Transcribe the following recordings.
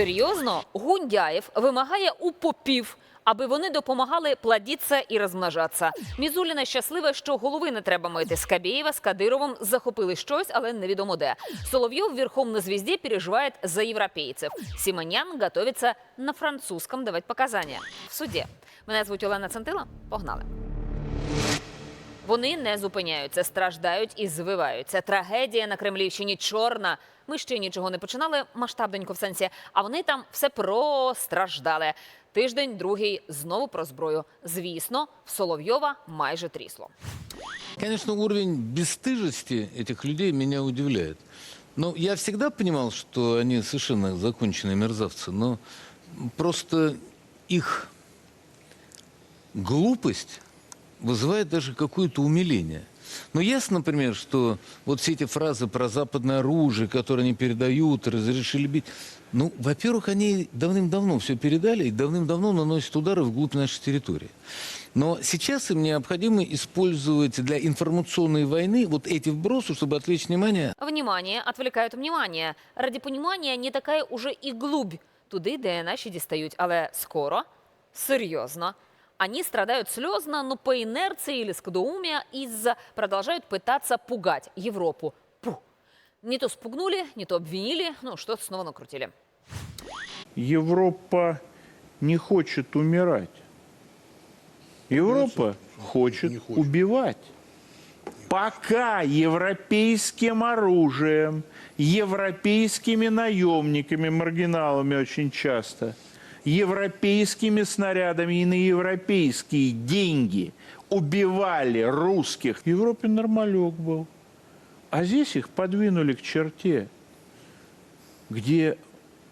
Серйозно, Гундяєв вимагає у попів, аби вони допомагали плодитися і розмножатися. Мізуліна щаслива, що голови не треба мити. Скабєєва з Кадировим захопили щось, але невідомо де. Соловйов верхом на звезде переживает за європейців. Симонян готовится на французькому давати показання в суді. Мене звуть Олена Центила. Погнали. Вони не зупиняються, страждають і звиваються. Трагедія на Кремлівщині чорна. Ми ще нічого не починали масштабненько в сенсі, а вони там все простраждали. Тиждень, другий знову про зброю. Звісно, в Соловйова майже трісло. Конечно, уровень бесстыжести этих людей меня удивляет. Но я всегда понимал, что они совершенно законченные мерзавцы, но просто их глупость вызывает даже какое-то умиление. Но ясно, например, что вот все эти фразы про западное оружие, которое они передают, разрешили бить, ну, во-первых, они давным-давно все передали и давным-давно наносят удары вглубь нашей территории. Но сейчас им необходимо использовать для информационной войны вот эти вбросы, чтобы отвлечь внимание Внимание, отвлекають внимание. Раді понімання не така уже і глубь туди, де наші дістають. Але скоро, серйозно. они страдают слезно, но по инерции или скудоумия из-за продолжают пытаться пугать Европу. Пу. Не то спугнули, не то обвинили, ну что-то снова накрутили. Европа не хочет умирать. Европа хочет убивать. Пока европейским оружием, европейскими наемниками, маргиналами очень часто, европейскими снарядами и на европейские деньги убивали русских, в Европе нормалек был. А здесь их подвинули к черте где,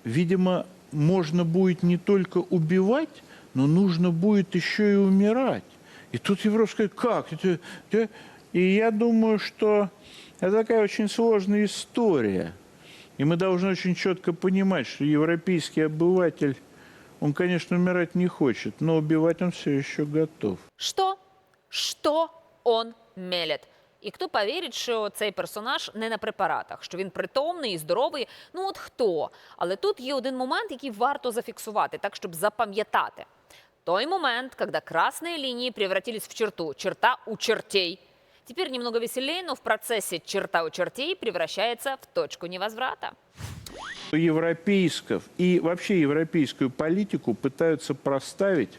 видимо, можно будет не только убивать, но нужно будет еще и умирать. И тут Европа скажет, как? Это, это?» И я думаю, что это такая очень сложная история. И мы должны очень четко понимать, что европейский обыватель, он, конечно, умирать не хочет, но убивать он все еще готов. Що? Що он мелет? І хто повірить, що цей персонаж не на препаратах, що він притомний і здоровий? Ну от хто? Але тут є один момент, який варто зафіксувати, так щоб запам'ятати. Той момент, когда красные линии превратились в черту, черта у чертей. Теперь немного веселее, но в процессе черта у чертей превращается в точку невозврата. Европейсков и вообще европейскую политику пытаются проставить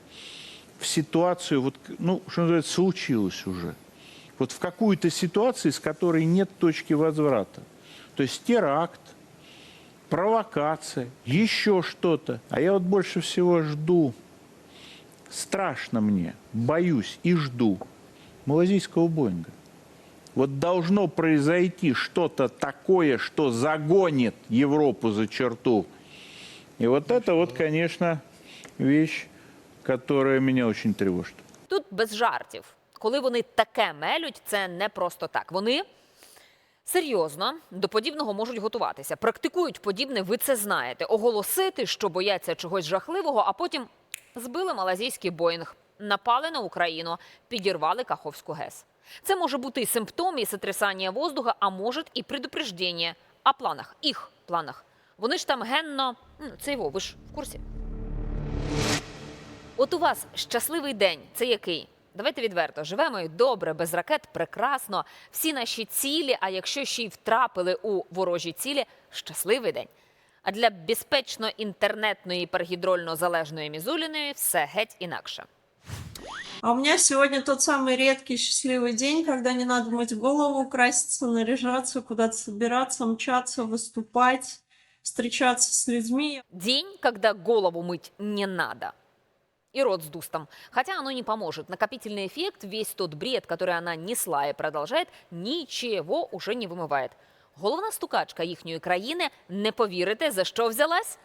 в ситуацию, вот, ну, что называется, случилось уже. Вот в какую-то ситуацию, с которой нет точки возврата. То есть теракт, провокация, еще что-то. А я вот больше всего жду, страшно мне, боюсь и жду малазийского Боинга. Вот должно произойти что-то такое, что загонит Европу за черту. И вот это вот, конечно, вещь, которая меня очень тревожит. Тут без жартів. Коли вони таке мелють, це не просто так. Вони серйозно до подібного можуть готуватися. Практикують подібне, ви це знаєте. Оголосити, що бояться чогось жахливого, а потім збили малазійський Боїнг, напали на Україну, підірвали Каховську ГЕС. Це може бути і симптом, і сотрясання воздуха, а може і предупреждення. А планах, їх планах. Вони ж там генно. Це його, ви ж в курсі. От у вас щасливий день. Це який? Давайте відверто живемо і добре, без ракет, прекрасно. Всі наші цілі, а якщо ще й втрапили у ворожі цілі, щасливий день. А для безпечно інтернетної пергідрольно залежної мізуліної все геть інакше. А у меня сегодня тот самый редкий счастливый день, когда не надо мыть голову, краситься, наряжаться, куда-то собираться, мчаться, выступать, встречаться с людьми. День, когда голову мыть не надо. И рот с дустом. Хотя оно не поможет. Накопительный эффект, весь тот бред, который она несла и продолжает, ничего уже не вимиває. Головна стукачка їхньої країни, не повірите, за що взялась?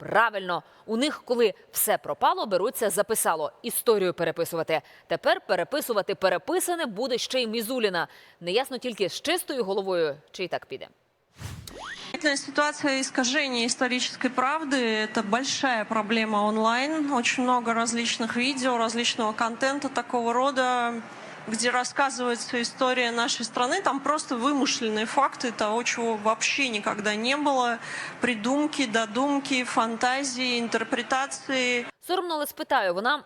Правильно, у них, коли все пропало, беруться записало історію переписувати. Тепер переписувати переписане буде ще й Мізуліна. Неясно тільки з чистою головою, чи й так піде. Действительно, Ситуация искажения исторической правды – это большая проблема онлайн. Очень много различных видео, различного контента такого рода. где рассказывается история нашей страны, там просто вымышленные факты того, чего вообще никогда не было. Придумки, додумки, фантазии, интерпретации. Соромно, але спитаю, вона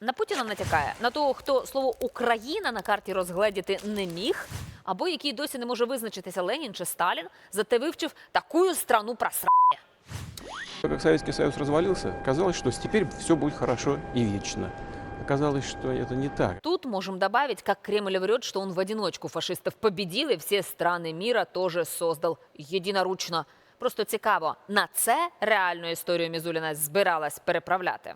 на Путіна натякає, на того, хто слово Україна на карті розгледіти не міг, або який досі не може визначитися Ленін чи Сталін, зате вивчив таку страну просра. Как Советский Союз развалился, казалось, что теперь все будет хорошо и вечно. Оказалось, что это не так. Тут можем добавить, как Кремль врет, что он в одиночку фашистов победил и все страны мира тоже создал единоручно. Просто цікаво, на це реальну історію Мізуліна збиралась переправляти.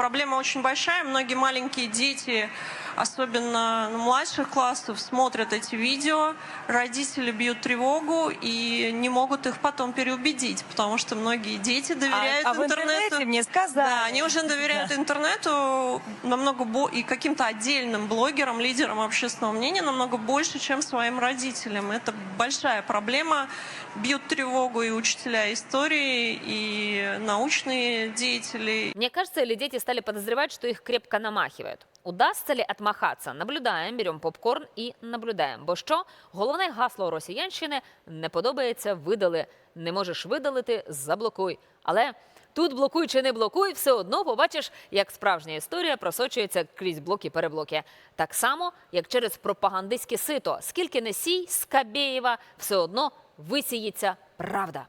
Проблема очень большая. Многие маленькие дети, особенно ну, младших классов, смотрят эти видео. Родители бьют тревогу и не могут их потом переубедить, потому что многие дети доверяют а, а в интернету. интернете мне сказали. Да, они уже доверяют интернету намного бо- и каким-то отдельным блогерам, лидерам общественного мнения намного больше, чем своим родителям. Это большая проблема. Бьют тревогу и учителя истории, и научные деятели, Мне кажется, или дети стали подозревать, что их крепко намахивают. Удастся ли отмахаться? Наблюдаємо, беремо попкорн і наблюдаємо. Бо що? Головне гасло росіянщини не подобається, видали. Не можеш видалити, заблокуй. Але тут блокуй чи не блокуй, все одно побачиш, як справжня історія просочується крізь блоки-переблоки. Так само, як через пропагандистське сито. Скільки не сій з Кабєєва, все одно висіється правда.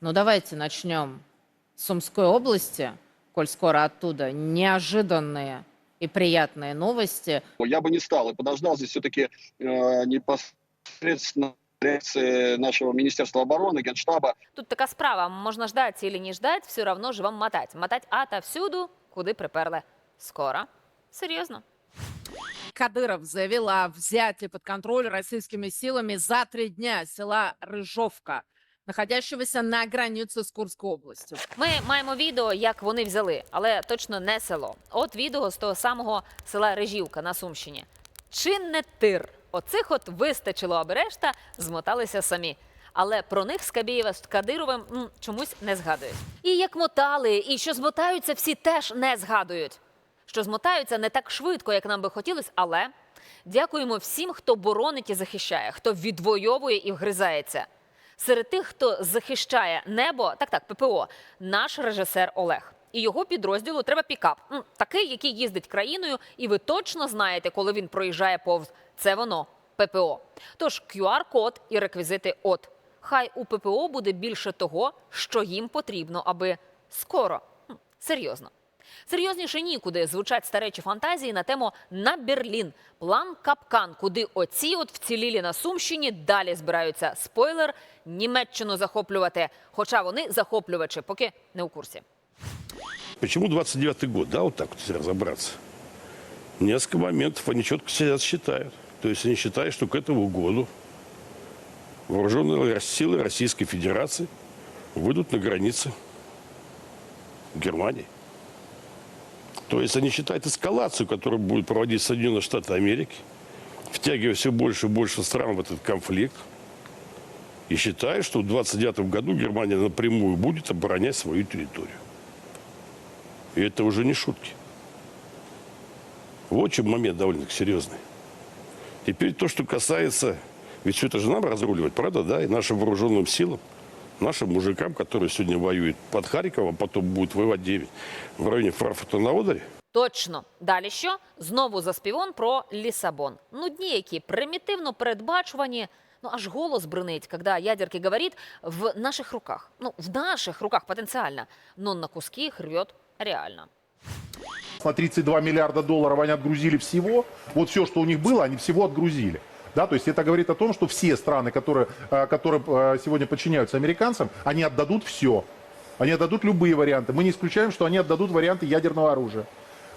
Ну, давайте начнем с Сумской области, коль скоро оттуда неожиданные и приятные новости. Я бы не стал и подождал здесь все-таки э, непосредственно реакции нашего Министерства обороны, Генштаба. Тут така справа: можна ждать или не ждать, все равно ж вам мотать. Мотать ата всюду, куди приперли. Скоро. Серйозно. Кадыров заявил о взятии под контроль российскими силами за три дня села Рыжовка, находящегося на границе с Курской областью. Ми маємо відео, як вони взяли, але точно не село. От відео з того самого села Режівка на Сумщині. Чи не тир? Оцих от вистачило, аби решта змоталися самі. Але про них Скабєєва з Кадировим м, чомусь не згадують. І як мотали, і що змотаються, всі теж не згадують. Що змотаються не так швидко, як нам би хотілося, але дякуємо всім, хто боронить і захищає, хто відвоює і вгризається. Серед тих, хто захищає небо, так так, ППО, наш режисер Олег. І його підрозділу треба пікап. Такий, який їздить країною, і ви точно знаєте, коли він проїжджає повз. Це воно ППО. Тож QR-код і реквізити от. Хай у ППО буде більше того, що їм потрібно, аби скоро. Серйозно. Серйозніше нікуди звучать старечі фантазії на тему на Берлін. План капкан, куди оці от вцілілі на Сумщині далі збираються спойлер Німеччину захоплювати. Хоча вони захоплювачі, поки не у курсі. Почему 29-й год, да, вот так вот если разобраться? Несколько моментов они четко себя считают. То есть они считают, что к этому году вооруженные силы Российской Федерации выйдут на границы Германии. То есть они считают эскалацию, которую будет проводить Соединенные Штаты Америки, втягивая все больше и больше стран в этот конфликт. И считают, что в 29 году Германия напрямую будет оборонять свою территорию. И это уже не шутки. Вот чем момент довольно серьезный. Теперь то, что касается... Ведь все это же нам разруливать, правда, да? И нашим вооруженным силам, нашим мужикам, которые сегодня воюют под Харьковом, а потом будут воевать 9 в районе Франкфурта на Одере. Точно. Далі що? Знову заспівон про Лісабон. Нудні які, примітивно передбачувані. Ну, аж голос бринить, когда ядерки говорит в наших руках. Ну, в наших руках потенциально. Но на куски их рвет реально. На 32 миллиарда долларов они отгрузили всего. Вот все, что у них было, они всего отгрузили. Да, то есть это говорит о том, что все страны, которые, э, которые э, сегодня подчиняются американцам, они отдадут все. Они отдадут любые варианты. Мы не исключаем, что они отдадут варианты ядерного оружия.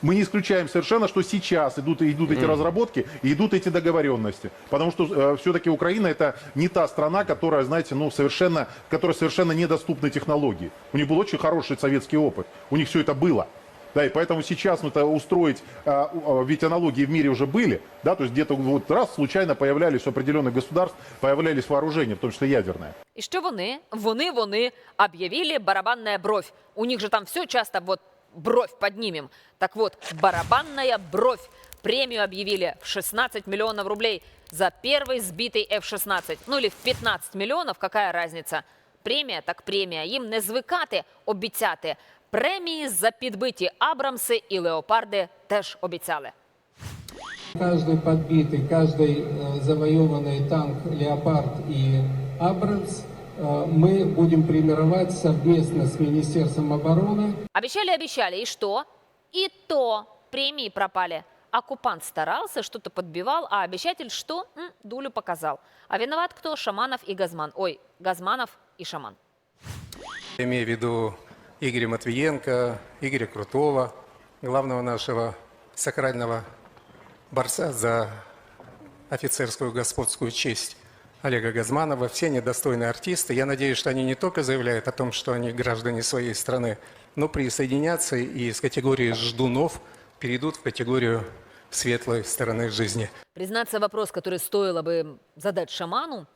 Мы не исключаем совершенно, что сейчас идут, идут эти разработки и идут эти договоренности. Потому что все-таки Украина это не та страна, которая, знаете, ну, совершенно, которая совершенно недоступны технологии. У них был очень хороший советский опыт. У них все это было. Да, и поэтому сейчас ну, это устроить, а, у- а, ведь аналогии в мире уже были, да, то есть где-то вот раз случайно появлялись у определенных государств, появлялись вооружения, в том числе ядерное. І що вони? Вони, вони об'явили барабанная бровь. У них же там все часто вот бровь поднимем. Так вот, барабанная бровь. Премию объявили в 16 миллионов рублей за первый сбитый F-16. Ну или в 15 миллионов, какая разница? Премія так премія. Їм не звикати обіцяти. Премії за підбиті Абрамси і Леопарди теж обіцяли. Каждый подбитый, каждый э, завоеванный танк «Леопард» и «Абрамс» э, мы будем премировать совместно с Министерством обороны. Обещали, обещали. И что? И то премии пропали. Оккупант старался, что-то подбивал, а обещатель что? М, дулю показал. А виноват кто? Шаманов и Газман. Ой, Газманов и Шаман. Имею в виду Игоря Матвиенко, Игоря Крутого, главного нашего сакрального борца за офицерскую господскую честь Олега Газманова. Все они достойные артисты. Я надеюсь, что они не только заявляют о том, что они граждане своей страны, но присоединятся и из категории ждунов перейдут в категорию светлой стороны жизни. Признаться, вопрос, который стоило бы задать шаману,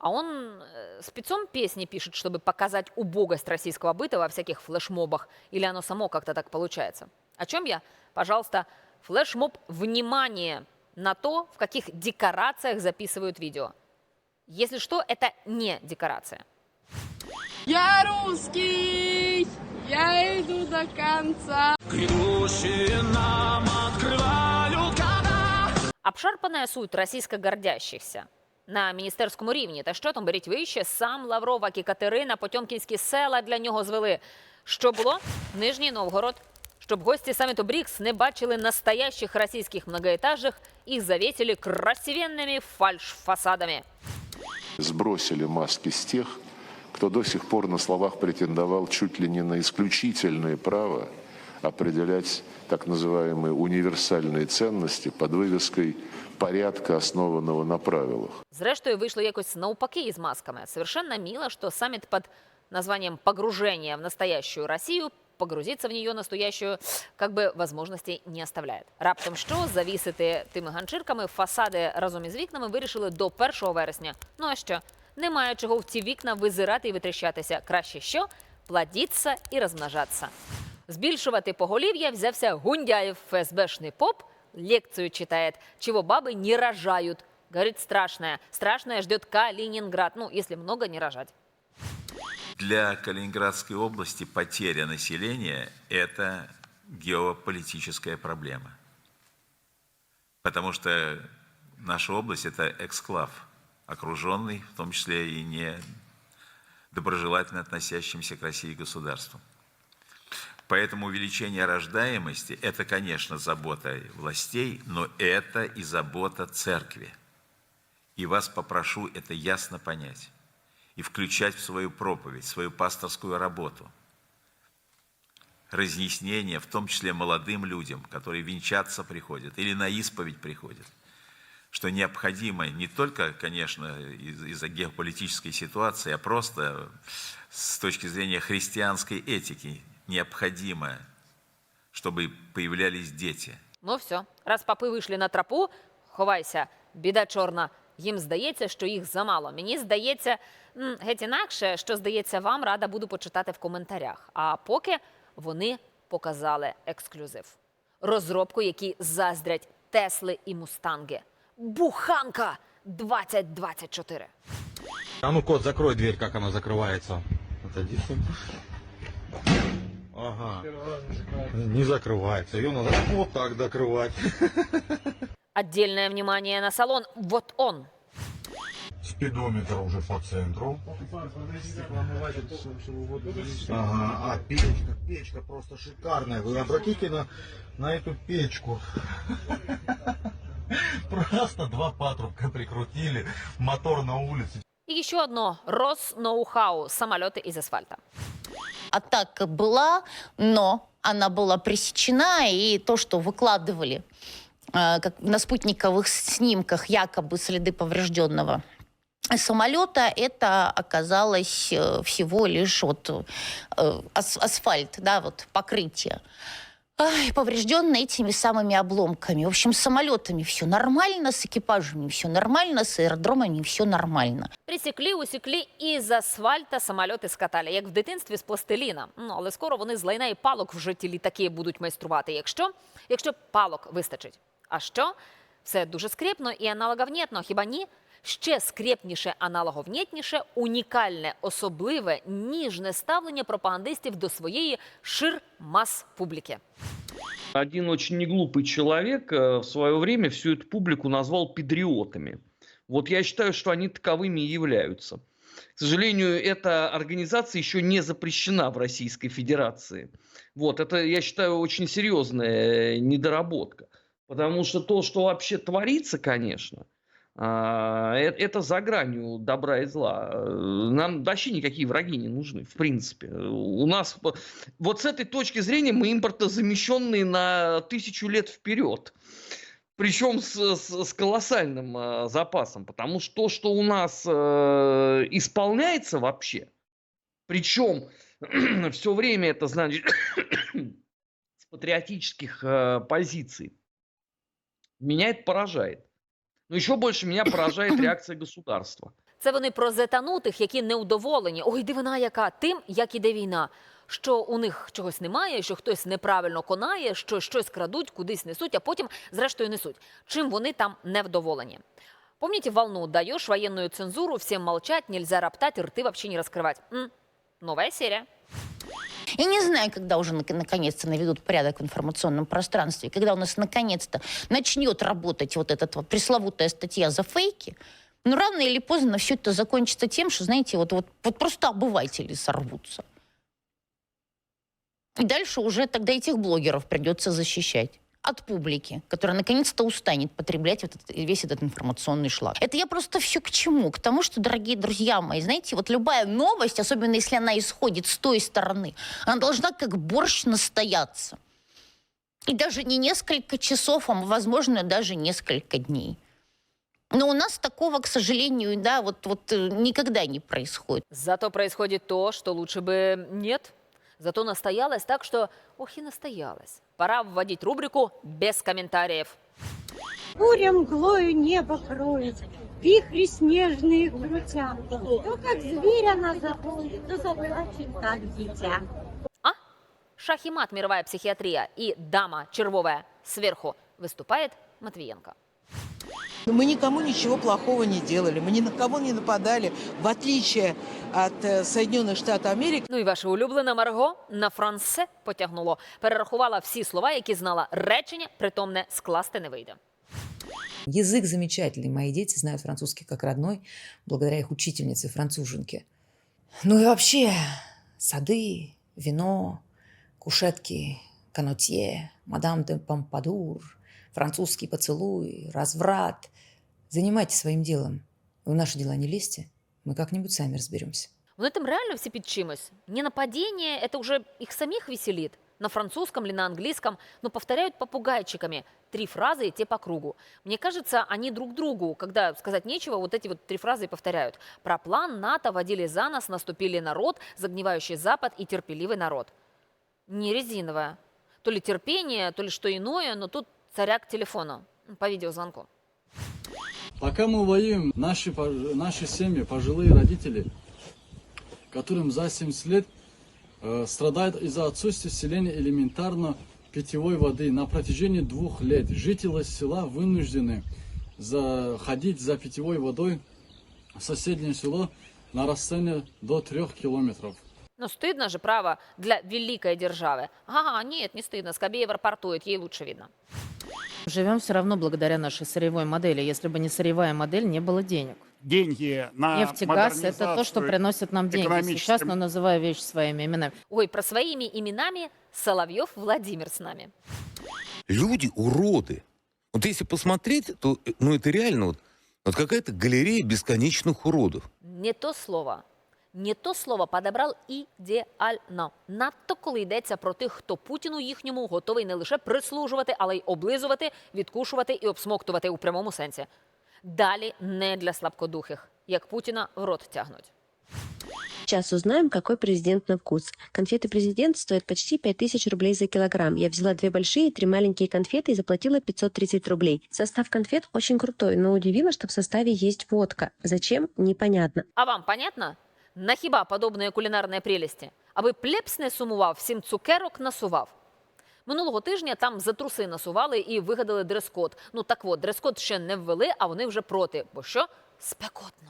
а он э, спецом песни пишет, чтобы показать убогость российского быта во всяких флешмобах, или оно само как-то так получается. О чем я? Пожалуйста, флешмоб «Внимание!» на то, в каких декорациях записывают видео. Если что, это не декорация. Я русский, я иду до конца. Обшарпанная суть російсько гордящихся на міністерському рівні. Та що там беріть вище? Сам Лавров, як і Катерина, Потьомкінські села для нього звели. Що було? Нижній Новгород. Щоб гості саміту БРИКС не бачили настоящих російських многоэтажек, їх завесили красивенными фальш-фасадами. сбросили маски с тех, кто до сих пор на словах претендовал чуть ли не на исключительное право определять так называемые универсальные ценности под вывеской порядка, основанного на правилах. Зрештою, вийшло якось навпаки із масками. Совершенно мило, что саммит под названием «Погружение в настоящую Россию» погрузиться в нее настоящую, как бы возможностей не оставляет. Раптом що завісити тими ганчірками фасади разом із вікнами вирішили до 1 вересня. Ну а що? Немає чого в ці вікна визирати і витріщатися. Краще що? Плодіться і розмножатися. Збільшувати поголів'я взявся Гундяєв, ФСБшний поп, лекцию читает, чего бабы не рожают. Говорит, страшное. Страшное ждет Калининград. Ну, если много не рожать. Для Калининградской области потеря населения – это геополитическая проблема. Потому что наша область – это эксклав, окруженный, в том числе и не доброжелательно относящимся к России государством. Поэтому увеличение рождаемости – это, конечно, забота властей, но это и забота церкви. И вас попрошу это ясно понять и включать в свою проповедь, свою пасторскую работу. Разъяснение, в том числе молодым людям, которые венчаться приходят или на исповедь приходят, что необходимо не только, конечно, из- из-за геополитической ситуации, а просто с точки зрения христианской этики необходимо, чтобы появлялись дети – Ну все, раз папи вийшли на тропу, ховайся, біда чорна. Їм здається, що їх замало. Мені здається, м, геть інакше, що здається вам, рада буду почитати в коментарях. А поки вони показали ексклюзив. Розробку, які заздрять Тесли і Мустанги. Буханка 2024. А ну, кот, закрой дверь, как она закрывается. Отойди. Ага. Не закрывается. Ее надо вот так докрывать. Отдельное внимание на салон. Вот он. Спидометр уже по центру. Ага, а печка, печка просто шикарная. Вы обратите на, на эту печку. Просто два патрубка прикрутили, мотор на улице. И еще одно Росноу-хау. Самолеты из асфальта. Атака была, но она была пресечена, и то, что выкладывали э, как на спутниковых снимках якобы следы поврежденного самолета, это оказалось э, всего лишь вот э, ас- асфальт, да, вот покрытие. Ай, поврежден этими самыми обломками. В общем, с самолетами все нормально, с экипажами все нормально, с аэродромами все нормально. Присікли, усікли і з асфальта самольоти скатали, як в дитинстві з пластиліна. Ну, але скоро вони з лайна і палок в житті літаки будуть майструвати, якщо, якщо палок вистачить. А що? Все дуже скрепно і аналоговнєтно, хіба ні? Ще скрепніше, аналоговнєтніше, унікальне, особливе, ніжне ставлення пропагандистів до своєї шир-мас-публіки. Один очень неглупый человек э, в свое время всю эту публику назвал педриотами. Вот я считаю, что они таковыми и являются. К сожалению, эта организация еще не запрещена в Российской Федерации. Вот, это, я считаю, очень серьезная э, недоработка. Потому что то, что вообще творится, конечно, а, э- это за гранью добра и зла. Э, Нам вообще никакие враги не нужны, в принципе. У нас вот с этой точки зрения мы импортозамещенные на тысячу лет вперед. Причем с, с- с колоссальным э, запасом. Потому что то, что у нас э, исполняется вообще, причем все время это, значит, с патриотических э, позиций, меня это поражает. Но еще больше меня поражает реакция государства. Це вони про зетанутих, які неудоволені. Ой, дивина яка тим, як іде війна. Що у них чогось немає, що хтось неправильно конає, що щось крадуть, кудись несуть, а потім, зрештою, несуть. Чим вони там невдоволені? Помните волну «Даешь военную цензуру, всем молчать, нельзя роптать, рты вообще не раскрывать». М, Новая серия. Я не знаю, когда уже нак- наконец-то наведут порядок в информационном пространстве, когда у нас наконец-то начнет работать вот эта вот пресловутая статья за фейки. Но рано или поздно все это закончится тем, что, знаете, вот, вот, вот просто обыватели сорвутся. И дальше уже тогда этих блогеров придется защищать от публики, которая наконец-то устанет потреблять вот этот- весь этот информационный шлак. Это я просто все к чему? К тому, что, дорогие друзья мои, знаете, вот любая новость, особенно если она исходит с той стороны, она должна как борщ настояться. И даже не несколько часов, а, возможно, даже несколько дней. Но у нас такого, к сожалению, да, вот, вот э, никогда не происходит. Зато происходит то, что лучше бы нет. Зато настоялось так, что ох и настоялось. Пора вводить рубрику «Без комментариев». Буря мглою небо кроет, вихри снежные крутят. То как зверь она заходит, то заплачет, как дитя. А? Шахимат «Мировая психиатрия» и «Дама червовая» сверху выступает Матвиенко. Мы никому ничего плохого не делали, мы ни на кого не нападали, в отличие от э, Соединенных Штатов Америки. Ну і ваша улюблена Марго на франсе потягнуло. Перерахувала всі слова, які знала речення, притомне скласти не вийде. Язык замечательный. Мои дети знают французский как родной, благодаря их учительнице француженке. Ну и вообще, сады, вино, кушетки, канотье, мадам де Помпадур, французский поцелуй, разврат. Занимайтесь своим делом. В наши дела не лезьте, мы как-нибудь сами разберемся. Вони там реально всі під. Не нападение, это уже их самих веселит. На французском или на английском, но повторяют попугайчиками. Три фразы и те по кругу. Мне кажется, они друг другу, когда сказать нечего, вот эти вот три фразы и повторяют. Про план НАТО водили за нас, наступили народ, загнивающий Запад и терпеливый народ. Не резиновая. То ли терпение, то ли что иное, но тут царя к телефону по видеозвонку. Пока мы воюем, наши, наши семьи, пожилые родители, которым за 70 лет э, страдают из-за отсутствия селения элементарно питьевой воды на протяжении двух лет. Жители села вынуждены за, ходить за питьевой водой в соседнее село на расстояние до трех километров. Ну, стыдно же, право, для великой державы. Ага, нет, не стыдно. Скобеева рапортует, ей лучше видно. Живем все равно благодаря нашей сырьевой модели. Если бы не сырьевая модель, не было денег. деньги на Нефть и газ – это то, что приносит нам деньги. Сейчас, но называю вещи своими именами. Ой, про своими именами Соловьев Владимир с нами. Люди уроды. Вот если посмотреть, то э, ну это реально вот, вот какая-то галерея бесконечных уродов. Не то слово. Не то слово подобрав ідеально. Надто коли йдеться про тих, хто Путіну їхньому готовий не лише прислужувати, але й облизувати, відкушувати і обсмоктувати у прямому сенсі. Далі не для слабкодухих, як Путіна в рот тягнуть. Сейчас узнаем, какой президент на вкус. Конфеты президент стоят почти 5000 рублей за килограмм. Я взяла две большие и три маленькие конфеты и заплатила 530 рублей. Состав конфет очень крутой, но удивило, что в составе есть водка. Зачем? Непонятно. А вам понятно? На хіба подобної кулінарної прелісті? Аби плебс не сумував, всім цукерок насував. Минулого тижня там за труси насували і вигадали дрес-код. Ну так от, дрес-код ще не ввели, а вони вже проти. Бо що? Спекотно.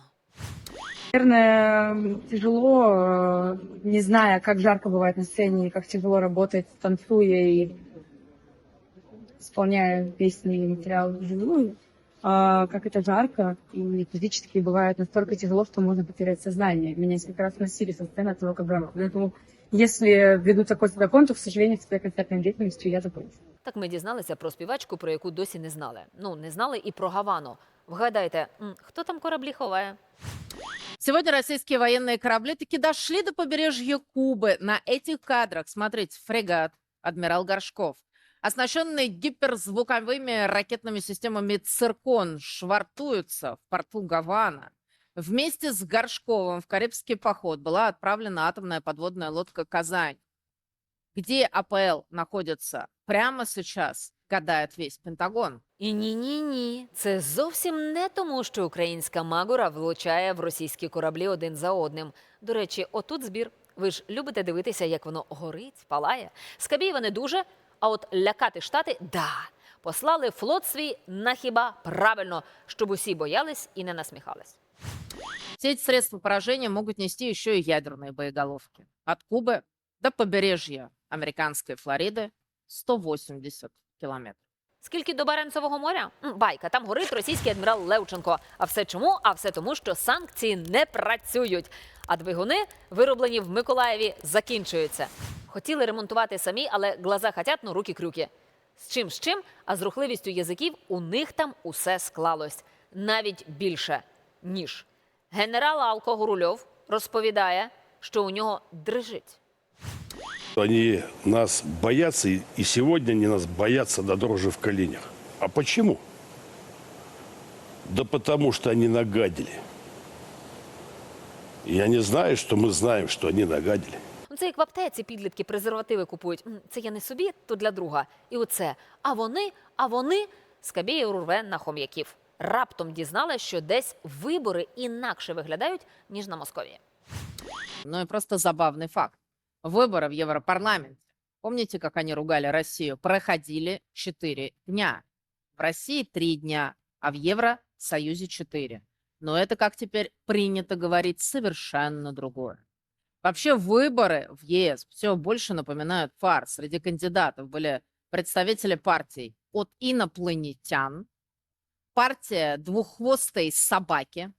Наверное, тяжело, э, не зная, как жарко бывает на сцене, и как тяжело работать, танцуя и исполняя песни и материал вживую А, как это жарко, и физически бывает настолько тяжело, что можно потерять сознание. Меня несколько раз носили со сцены от того, как жарко. Поэтому, если введут такой закон, то, к сожалению, с своей концертной деятельностью я закроюсь. Так ми дізналися про співачку, про яку досі не знали. Ну, не знали і про Гавану. Вгадайте, м, хто там кораблі ховає? Сегодня российские военные корабли таки дошли до побережья Кубы. На этих кадрах, смотрите, фрегат «Адмирал Горшков», оснащенный гиперзвуковыми ракетными системами «Циркон», швартуется в порту Гавана. Вместе с Горшковым в Карибский поход была отправлена атомная подводная лодка «Казань». Где АПЛ находится прямо сейчас, гадает весь Пентагон. І ні, ні, ні. Це зовсім не тому, що українська магура влучає в російські кораблі один за одним. До речі, отут збір. Ви ж любите дивитися, як воно горить, палає. Скабєєва не дуже, а от лякати штати да. Послали флот свій на хіба правильно, щоб усі боялись і не насміхались. Все эти средства поражения могут нести еще и ядерные боеголовки. От Кубы до побережья американской Флориды 180 километров. Скільки до Баренцевого моря? Байка, там горить російський адмірал Левченко. А все чому? А все тому, що санкції не працюють. А двигуни, вироблені в Миколаєві, закінчуються. Хотіли ремонтувати самі, але глаза хотять, ну руки крюки. З чим з чим, а з рухливістю язиків у них там усе склалось. Навіть більше, ніж. Генерал Алко Гурульов розповідає, що у нього дрижить. Они нас боятся, и сегодня они нас боятся до дрожи в коленях. А почему? Да потому что они нагадили. И они знают, что мы знаем, что они нагадили. Ну, це як в аптеці підлітки презервативи купують. Це я не собі, то для друга. І оце. А вони, а вони Скабєєв рве на хом'яків. Раптом дізнали, що десь вибори інакше виглядають, ніж на Московії. Ну и просто забавный факт. Выборы в Европарламенте, помните, как они ругали Россию, проходили 4 дня. В России 3 дня, а в Евросоюзе 4. Но это, как теперь принято говорить, совершенно другое. Вообще выборы в ЕС все больше напоминают фарс. Среди кандидатов были представители партий от инопланетян, партия двуххвостой собаки,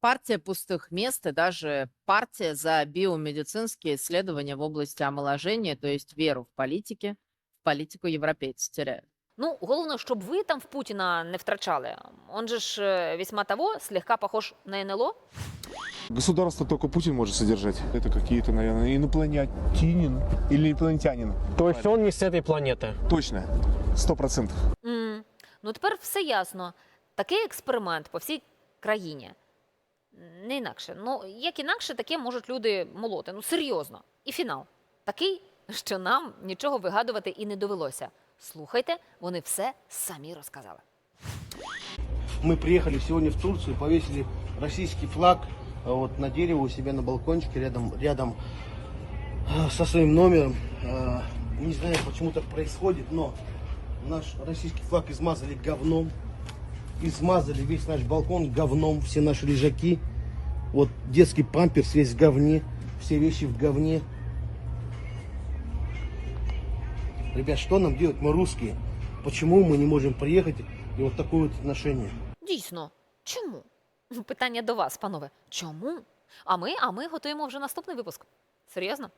партия пустых мест и даже партия за биомедицинские исследования в области омоложения, то есть веру в политике, в политику европейцы теряют. Ну, головне, щоб ви там в Путіна не втрачали. Он же ж е, весьма того, слегка похож на НЛО. Государство только Путин может содержать. Это какие-то, наверное, инопланетянин или инопланетянин. То есть он не с этой планеты? Точно, сто процентов. М, Ну, тепер все ясно. Такий експеримент по всій країні. Не інакше. Ну, як інакше, таке можуть люди молоти. Ну, серйозно. І фінал. Такий, що нам нічого вигадувати і не довелося. Слухайте, вони все самі розказали. Мы приехали сегодня в Турцию, повесили российский флаг вот на дерево у себя на балкончике рядом, рядом а, со своим номером. А, Не знаю, почему так происходит, но наш российский флаг измазали говном. Измазали весь наш балкон говном, все наши лежаки. Вот детский памперс весь в говне, все вещи в говне. Ребят, что нам делать? Мы русские. Почему мы не можем приехать и вот такое вот отношение? Дійсно, чому? Питання до вас, панове. Чому? А ми, а ми готуємо вже наступний випуск. Серйозно?